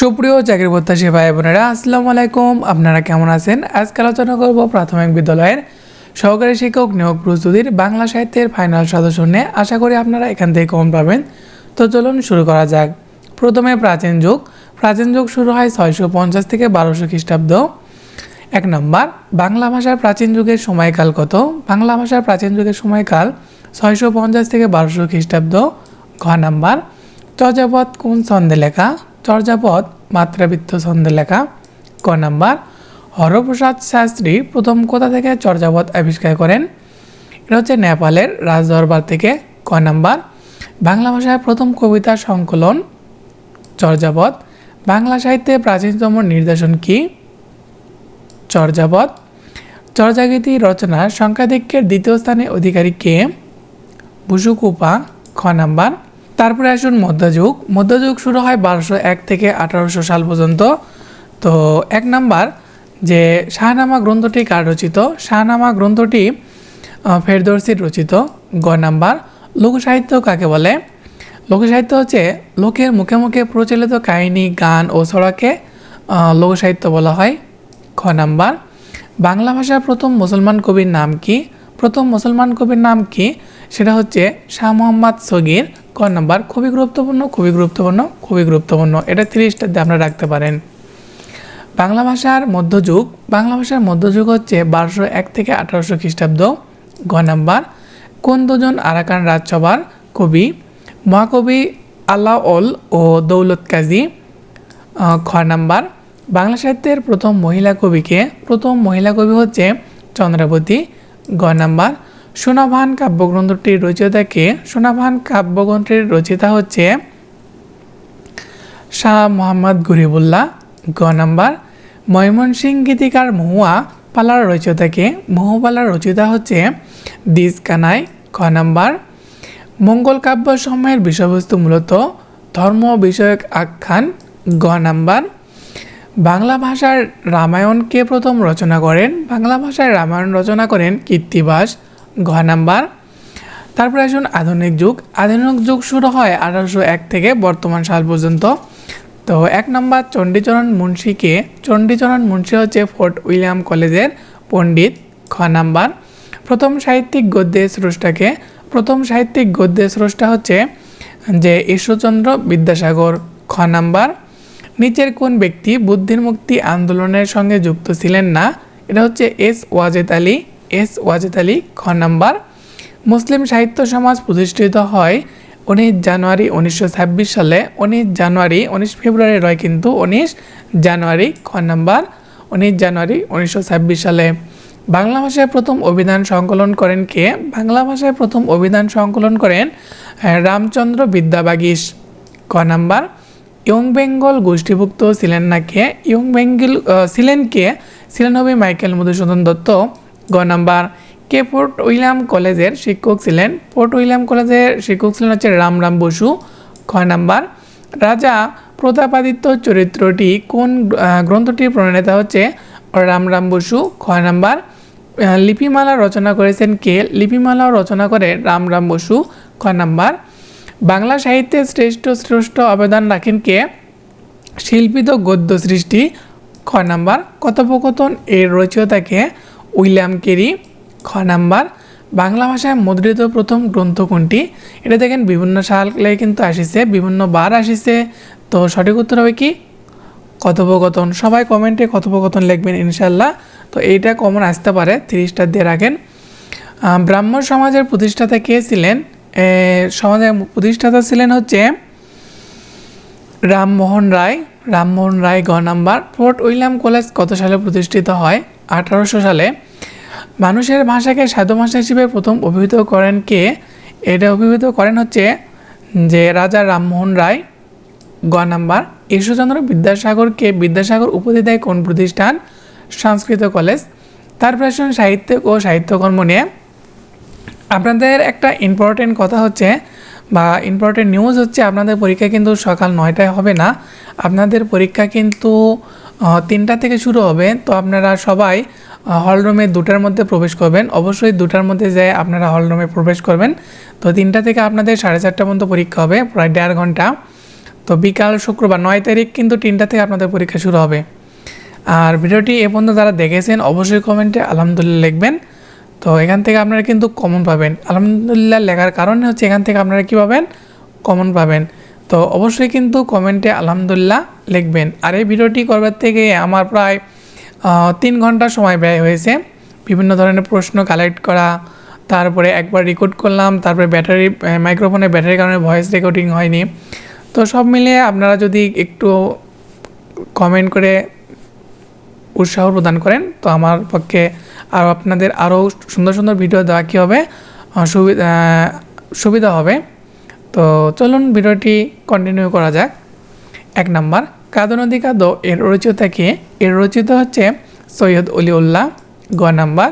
সুপ্রিয় চাকরি প্রত্যাশী ভাই বোনেরা আসসালামু আলাইকুম। আপনারা কেমন আছেন? আজকে আলোচনা করব প্রাথমিক বিদ্যালয়ের সহকারী শিক্ষক নিয়োগ প্রস্তুতির বাংলা সাহিত্যের ফাইনাল সদস্য নিয়ে। আশা করি আপনারা এখান থেকে কম পাবেন। তো চলুন শুরু করা যাক। প্রথমে প্রাচীন যুগ। প্রাচীন যুগ শুরু হয় ছয়শো পঞ্চাশ থেকে বারোশো খ্রিস্টাব্দ। এক নম্বর, বাংলা ভাষার প্রাচীন যুগের সময়কাল কত? বাংলা ভাষার প্রাচীন যুগের সময়কাল ছয়শো পঞ্চাশ থেকে বারোশো খ্রিস্টাব্দ। ঘ নাম্বার, চর্যাপদ কোন ছন্দে লেখা? চর্যাপদ, মাত্রাবৃত্ত ছন্দে লেখা, ক নাম্বার, হরপ্রসাদ শাস্ত্রী প্রথম কোথা থেকে চর্যাপদ আবিষ্কার করেন? এটা হচ্ছে নেপালের রাজদরবার থেকে। ক নাম্বার, বাংলা ভাষায় প্রথম কবিতা সংকলন, চর্যাপদ। বাংলা সাহিত্যে প্রাচীনতম নির্দেশন কি? চর্যাপদ। চর্যাগীতি রচনার সংখ্যাধিক্যের দ্বিতীয় স্থানে অধিকারী কে? বুসুকুপা। খ নাম্বার তারপরে আসুন মধ্যযুগ। মধ্যযুগ শুরু হয় বারোশো এক থেকে আঠারোশো সাল পর্যন্ত। তো এক নাম্বার, যে শাহনামা গ্রন্থটি কার রচিত? শাহনামা গ্রন্থটি ফেরদৌসির রচিত। গ নাম্বার, লোকসাহিত্য কাকে বলে? লোকসাহিত্য হচ্ছে লোকের মুখে মুখে প্রচলিত কাহিনী, গান ও ছড়াকে লোকসাহিত্য বলা হয়। খ নাম্বার, বাংলা ভাষার প্রথম মুসলমান কবির নাম কি? প্রথম মুসলমান কবির নাম কি? সেটা হচ্ছে শাহ মোহাম্মদ সগির ক নাম্বার, খুবই গুরুত্বপূর্ণ খুবই গুরুত্বপূর্ণ খুবই গুরুত্বপূর্ণ। এটা তিরিশটা দিয়ে আপনারা রাখতে পারেন। বাংলা ভাষার মধ্যযুগ, বাংলা ভাষার মধ্যযুগ হচ্ছে বারোশো এক থেকে আঠারোশো খ্রিস্টাব্দ। গ নাম্বার, কোন দুজন আরাকান রাজসভার কবি? মহাকবি আল্লাউল ও দৌলত কাজী। খ নাম্বার, বাংলা সাহিত্যের প্রথম মহিলা কবিকে, প্রথম মহিলা কবি হচ্ছে চন্দ্রাবতী। গ নাম্বার সোনাভান কাব্যগ্রন্থটির রচয়িতাকে সোনাভান কাব্যগ্রন্থটির রচয়িতা হচ্ছে শাহ মোহাম্মদ গরিবুল্লাহ, গ নাম্বার। ময়মনসিং গীতিকার মহুয়া পালার রচয়িতাকে মহুপালার রচয়িতা হচ্ছে দিস কানাই খ নাম্বার। মঙ্গল কাব্য সময়ের বিষয়বস্তু মূলত ধর্ম বিষয়ক আখ্যান, গ নাম্বার। বাংলা ভাষার রামায়ণকে প্রথম রচনা করেন। বাংলা ভাষায় রামায়ণ রচনা করেন কীর্তিবাস। ঘ নাম্বার। তারপরে আসুন আধুনিক যুগ। আধুনিক যুগ শুরু হয় আঠারোশো এক থেকে বর্তমান সাল পর্যন্ত। তো এক নম্বর চণ্ডীচরণ মুন্সীকে চণ্ডীচরণ মুন্সি হচ্ছে ফোর্ট উইলিয়াম কলেজের পণ্ডিত। খ নাম্বার। প্রথম সাহিত্যিক গদ্যের স্রষ্টাকে প্রথম সাহিত্যিক গদ্যের স্রষ্টা হচ্ছে যে ঈশ্বরচন্দ্র বিদ্যাসাগর। খ নাম্বার। নিচের কোন ব্যক্তি বুদ্ধির মুক্তি আন্দোলনের সঙ্গে যুক্ত ছিলেন না? এটা হচ্ছে এস ওয়াজেদ আলী। এস ওয়াজেদ আলী, খ নাম্বার। মুসলিম সাহিত্য সমাজ প্রতিষ্ঠিত হয় উনিশ জানুয়ারি উনিশশো ছাব্বিশ সালে। উনিশ জানুয়ারি উনিশ ফেব্রুয়ারি রয় কিন্তু উনিশ জানুয়ারি, খ নাম্বার। উনিশ জানুয়ারি উনিশশো ছাব্বিশ সালে। বাংলা ভাষায় প্রথম অভিধান সংকলন করেন কে? বাংলা ভাষায় প্রথম অভিধান সংকলন করেন রামচন্দ্র বিদ্যাবাগীশ ক নাম্বার। ইয়ং বেঙ্গল গোষ্ঠীভুক্ত ছিলেন না কে? ইয়ং বেঙ্গল ছিলেন কে? ছিলেন হবে মাইকেল মধুসূদন দত্ত। গ নাম্বার, কে ফোর্ট উইলিয়াম কলেজের শিক্ষক ছিলেন? ফোর্ট উইলিয়াম কলেজের শিক্ষক ছিলেন হচ্ছে রামরাম বসু। খ নাম্বার, রাজা প্রতাপাদিত্য চরিত্রটি কোন গ্রন্থটির প্রণেতা হচ্ছে রামরাম বসু? খ নাম্বার লিপিমালা রচনা করেছেন কে? লিপিমালা রচনা করে রামরাম বসু। খ নাম্বার, বাংলা সাহিত্যে শ্রেষ্ঠ শ্রেষ্ঠ অবদান রাখেন কে? শিল্পিত গদ্য সৃষ্টি। খ নাম্বার, কথোপকথন এর রচয়িতাকে উইলিয়াম কেরি, খ নাম্বার। বাংলা ভাষায় মুদ্রিত প্রথম গ্রন্থ কোনটি? এটা দেখেন, বিভিন্ন সালে কিন্তু আসিছে, বিভিন্ন বার আসিছে। তো সঠিক উত্তর হবে কি? কথোপকথন। সবাই কমেন্টে কথোপকথন লিখবেন ইনশাল্লাহ তো এইটা কমন আসতে পারে, তিরিশটা দিয়ে রাখেন। ব্রাহ্ম সমাজের প্রতিষ্ঠাতা কে ছিলেন? সমাজের প্রতিষ্ঠাতা ছিলেন হচ্ছে রামমোহন রায়। রামমোহন রায়, গ নাম্বার। ফোর্ট উইলিয়াম কলেজ কত সালে প্রতিষ্ঠিত হয়? আঠারোশো সালে মানুষের ভাষাকে সাধু ভাষা হিসেবে প্রথম অভিহিত করেন কে? এটা অভিহিত করেন হচ্ছে যে রাজা রামমোহন রায়। গ নাম্বার, ঈশ্বরচন্দ্র বিদ্যাসাগরকে বিদ্যাসাগর উপাধি দেয় কোন প্রতিষ্ঠান? সংস্কৃত কলেজ। তার আসুন সাহিত্য ও সাহিত্যকর্ম নিয়ে। আপনাদের একটা ইম্পর্টেন্ট কথা হচ্ছে বা ইম্পর্টেন্ট নিউজ হচ্ছে, আপনাদের পরীক্ষা কিন্তু সকাল নয়টায় হবে না। আপনাদের পরীক্ষা কিন্তু তিনটা থেকে শুরু হবে, তো আপনারা সবাই হলরুমে দুটার মধ্যে প্রবেশ করবেন। অবশ্যই দুটার মধ্যে যেয়ে আপনারা হলরুমে প্রবেশ করবেন। তো তিনটা থেকে আপনাদের সাড়ে চারটা পর্যন্ত পরীক্ষা হবে, প্রায় দেড় ঘণ্টা। তো বিকাল শুক্রবার নয় তারিখ কিন্তু তিনটা থেকে আপনাদের পরীক্ষা শুরু হবে। আর ভিডিওটি এ পর্যন্ত যারা দেখেছেন, অবশ্যই কমেন্টে আলহামদুলিল্লাহ লিখবেন। তো এখান থেকে আপনারা কিন্তু কমন পাবেন। আলহামদুলিল্লাহ লেখার কারণে হচ্ছে এখান থেকে আপনারা কী পাবেন? কমন পাবেন। তো অবশ্যই কিন্তু কমেন্টে আলহামদুলিল্লাহ লিখবেন। আর এই ভিডিওটি করবার থেকে আমার প্রায় তিন ঘণ্টা সময় ব্যয় হয়েছে। বিভিন্ন ধরনের প্রশ্ন কালেক্ট করা তারপরে একবার রেকর্ড করলাম তারপরে ব্যাটারি মাইক্রোফোনে ব্যাটারির কারণে ভয়েস রেকর্ডিং হয়নি। তো সব মিলিয়ে আপনারা যদি একটু কমেন্ট করে উৎসাহ প্রদান করেন তো আমার পক্ষে আর আপনাদের আরও সুন্দর সুন্দর ভিডিও দেওয়া কী হবে আহ, সুবি- আহ, সুবিধা হবে। তো চলুন ভিডিওটি কন্টিনিউ করা যাক। এক নাম্বার, কাদো নদী কাদো এর রচিতা কে? এর রচিত হচ্ছে সৈয়দ অলিউল্লাহ। গ নাম্বার,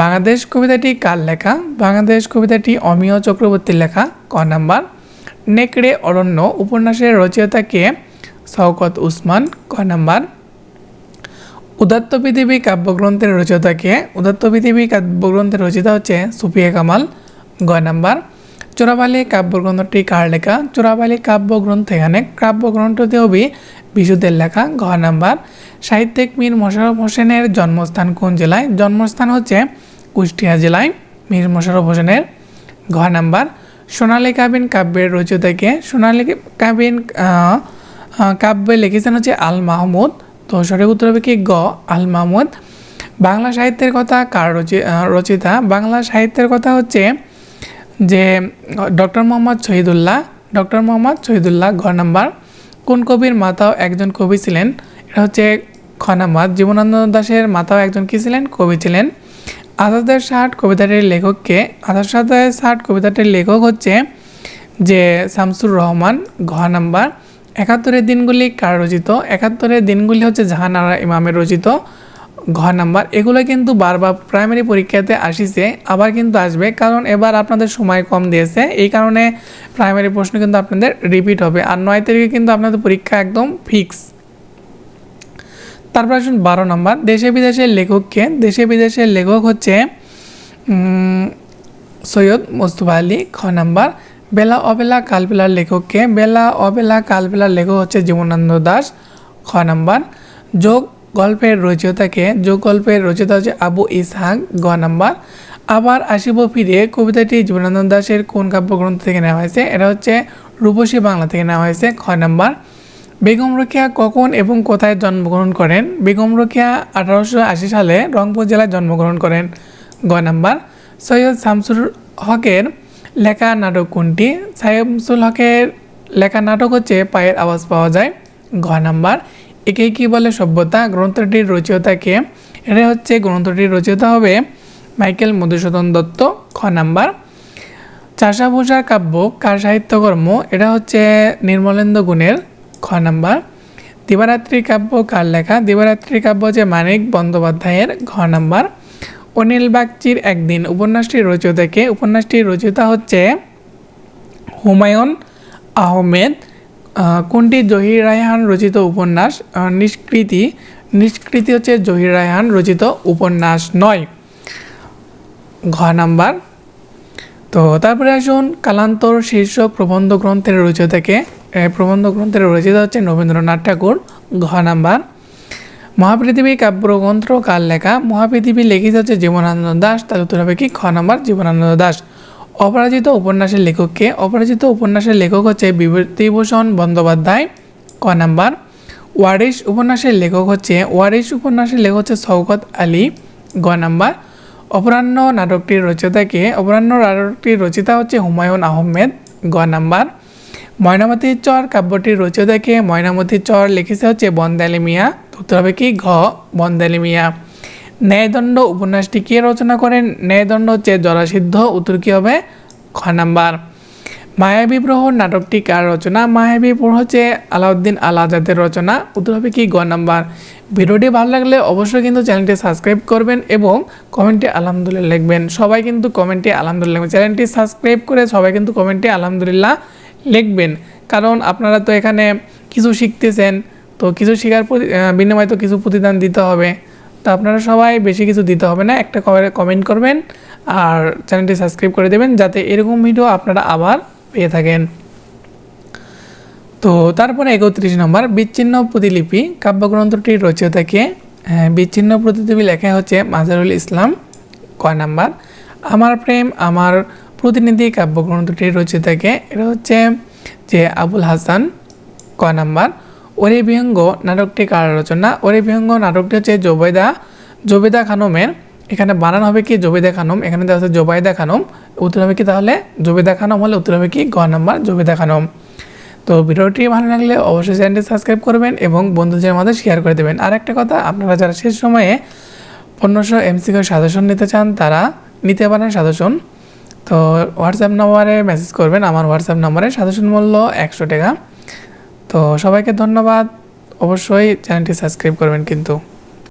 বাংলাদেশ কবিতাটি কার লেখা? বাংলাদেশ কবিতাটি অমিয় চক্রবর্তীর লেখা। ক নাম্বার, নেকড়ে অরণ্য উপন্যাসের রচয়িতা কে? শওকত উসমান। ক নাম্বার, উদাত্ত পৃথিবী কাব্যগ্রন্থের রচয়িতা কে? উদাত্ত পৃথিবী কাব্যগ্রন্থের রচিতা হচ্ছে সুফিয়া কামাল। গ নাম্বার চোরাবালি কাব্যগ্রন্থটি কার লেখা? চোরাবালি কাব্যগ্রন্থ এখানে। কাব্যগ্রন্থটি হবে বিশুদ্ধের লেখা ঘ নাম্বার। সাহিত্যিক মীর মোশাররফ হোসেনের জন্মস্থান কোন জেলায়? জন্মস্থান হচ্ছে কুষ্টিয়া জেলায়। মীর মোশাররফ হোসেনের ঘ নাম্বার। সোনালী কাবিন কাব্যের রচয়িতাকে সোনালী কাবিন কাব্যে লিখেছেন হচ্ছে আল মাহমুদ। তো সঠিক উত্তর হবে কি? গ, আল মাহমুদ। বাংলা সাহিত্যের কথা কার রচি- রচিতা? বাংলা সাহিত্যের কথা হচ্ছে যে, ডক্টর মোহাম্মদ শহীদুল্লাহ, ডক্টর মোহাম্মদ শহীদুল্লাহ ঘ নাম্বার, কোন কবির মাতাও একজন কবি ছিলেন? এটা হচ্ছে খ নাম্বার। জীবনানন্দ দাশের মাতাও একজন কী ছিলেন? কবি ছিলেন। আজাদের ষাট কবিতাটির লেখককে, আজাদের ষাট কবিতাটির লেখক হচ্ছে যে, শামসুর রহমান ঘ নাম্বার। একাত্তরের দিনগুলি কার রচিত? একাত্তরের দিনগুলি হচ্ছে জাহানারা ইমামের রচিত। ঘ নাম্বার, এগুলো কিন্তু বারবার প্রাইমারি পরীক্ষাতে আসিছে, আবার কিন্তু আসবে। কারণ এবার আপনাদের সময় কম দিয়েছে, এই কারণে প্রাইমারি প্রশ্ন কিন্তু আপনাদের রিপিট হবে। আর নয় তারিখে কিন্তু আপনাদের পরীক্ষা একদম ফিক্স তারপর আসুন বারো নম্বর, দেশে বিদেশের লেখককে, দেশে বিদেশের লেখক হচ্ছে সৈয়দ মুস্তফা আলী খ নাম্বার, বেলা অবেলা কালবেলার লেখককে, বেলা অবেলা কালবেলার লেখক হচ্ছে জীবনানন্দ দাস খ নাম্বার, যোগ গল্পের রচয়িতাকে, যোগ গল্পের রচয়িতা হচ্ছে আবু ইসহাক, গ নাম্বার। আবার আসিব ফিরে কবিতাটি জীবনানন্দ দাসের কোন কাব্যগ্রন্থ থেকে নেওয়া হয়েছে? এটা হচ্ছে রূপসী বাংলা থেকে নেওয়া হয়েছে, খ নাম্বার। বেগম রোকেয়া কখন এবং কোথায় জন্মগ্রহণ করেন? বেগম রোকেয়া আঠারোশো আশি সালে রংপুর জেলায় জন্মগ্রহণ করেন, গ নাম্বার। সৈয়দ শামসুল হকের লেখা নাটক কোনটি? শামসুল হকের লেখা নাটক হচ্ছে পায়ের আওয়াজ পাওয়া যায় ঘ নাম্বার। একে কি বলে সভ্যতা? গ্রন্থটির রচয়িতাকে এটা হচ্ছে গ্রন্থটির রচয়িতা হবে মাইকেল মধুসূদন দত্ত খ নাম্বার। চাষাভূষার কাব্য কার সাহিত্যকর্ম? এটা হচ্ছে নির্মলেন্দ্র গুণের খ নাম্বার। দিবারাত্রি কাব্য কার লেখা? দিবারাত্রি কাব্য যে মানিক বন্দ্যোপাধ্যায়ের ঘ নাম্বার। অনিল বাগচির একদিন উপন্যাসটির রচয়িতাকে উপন্যাসটির রচয়িতা হচ্ছে হুমায়ুন আহমেদ। আহ, কোনটি জহির রায়হান রচিত উপন্যাস? নিষ্কৃতি। নিষ্কৃতি হচ্ছে জহির রায়হান রচিত উপন্যাস নয়। ঘ নাম্বার। তো তারপরে আসুন কালান্তর শীর্ষক প্রবন্ধ গ্রন্থের রচয়িতাকে এ, প্রবন্ধ গ্রন্থের রচয়িতা হচ্ছে রবীন্দ্রনাথ ঠাকুর। ঘ নাম্বার। মহাপৃথিবী কাব্যগ্রন্থ কার লেখা? মহাপৃথিবী লিখিত হচ্ছে জীবনানন্দ দাস তার উত্তর হবে কি? খ নাম্বার জীবনানন্দ দাস অপরাজিত উপন্যাসের লেখককে অপরাজিত উপন্যাসের লেখক হচ্ছে বিভূতিভূষণ বন্দ্যোপাধ্যায়, ক নাম্বার। ওয়ারিশ উপন্যাসের লেখক হচ্ছে, ওয়ারিশ উপন্যাসের লেখক হচ্ছে শওকত আলী, গ নাম্বার। অপরাহ্ন নাটকটির রচয়িতাকে অপরাহ্ন নাটকটির রচিতা হচ্ছে হুমায়ুন আহমেদ, গ নাম্বার। ময়নামতির চর কাব্যটির রচয়িতাকে ময়নামতির চর লিখেছে হচ্ছে বন্দালি মিয়া উত্তর হবে কি ঘ বন্দালি মিয়া ন্যায়দণ্ড উপন্যাসটি কে রচনা করেন? ন্যায়দণ্ড হচ্ছে জরাসিদ্ধ, উত্তর কী হবে? খ নাম্বার। মায়াবী প্রহর নাটকটি কার রচনা? মায়াবী প্রহ হচ্ছে আলাউদ্দিন আল আজাদের রচনা, উত্তর হবে কি? গ নাম্বার। ভিডিওটি ভালো লাগলে অবশ্যই কিন্তু চ্যানেলটি সাবস্ক্রাইব করবেন এবং কমেন্টে আলহামদুলিল্লাহ লিখবেন। সবাই কিন্তু কমেন্টে আলহামদুলিল্লাহ লিখবেন। চ্যানেলটি সাবস্ক্রাইব করে সবাই কিন্তু কমেন্টে আলহামদুলিল্লাহ লিখবেন। কারণ আপনারা তো এখানে কিছু শিখতেছেন, তো কিছু শেখার বিনিময়ে তো কিছু প্রতিদান দিতে হবে। তো আপনারা সবাই বেশি কিছু দিতে হবে না একটা কমেন্ট করবেন আর চ্যানেলটি সাবস্ক্রাইব করে দেবেন যাতে এরকম ভিডিও আপনারা আবার পেয়ে থাকেন। তো তারপরে একত্রিশ নম্বর বিচ্ছিন্ন প্রতিলিপি কাব্যগ্রন্থটির রচয়িতাকে হ্যাঁ, বিচ্ছিন্ন প্রতিলিপি লেখা হচ্ছে মাজারুল ইসলাম কয় নাম্বার? আমার প্রেম আমার প্রতিনিধি কাব্যগ্রন্থটির রচয়িতাকে এটা হচ্ছে যে আবুল হাসান কয় নাম্বার? ওরে নাটকটি কার রচনা ওরে নাটকটি হচ্ছে জোবেদা জোবেদা খানমের। এখানে বানান হবে কি? জোবেদা খানম। এখানে দেওয়া হচ্ছে জোবাইদা খানম। উত্তর হবে কি তাহলে? জোবেদা খানম হলে উত্তর হবে কি? গ নাম্বার জোবেদা খানম। তো ভিডিওটি ভালো লাগলে অবশ্যই চ্যানেলটি সাবস্ক্রাইব করবেন এবং বন্ধুদের মধ্যে শেয়ার করে দেবেন। আর একটা কথা, আপনারা যারা শেষ সময়ে পনেরোশো এমসিকিউ সাজেশন নিতে চান, তারা নিতে পারেন সাজেশন। তো হোয়াটসঅ্যাপ নম্বরে মেসেজ করবেন। আমার হোয়াটসঅ্যাপ নম্বরে সাজেশন মূল্য একশো টাকা। তো সবাইকে ধন্যবাদ। অবশ্যই চ্যানেলটি সাবস্ক্রাইব করবেন কিন্তু।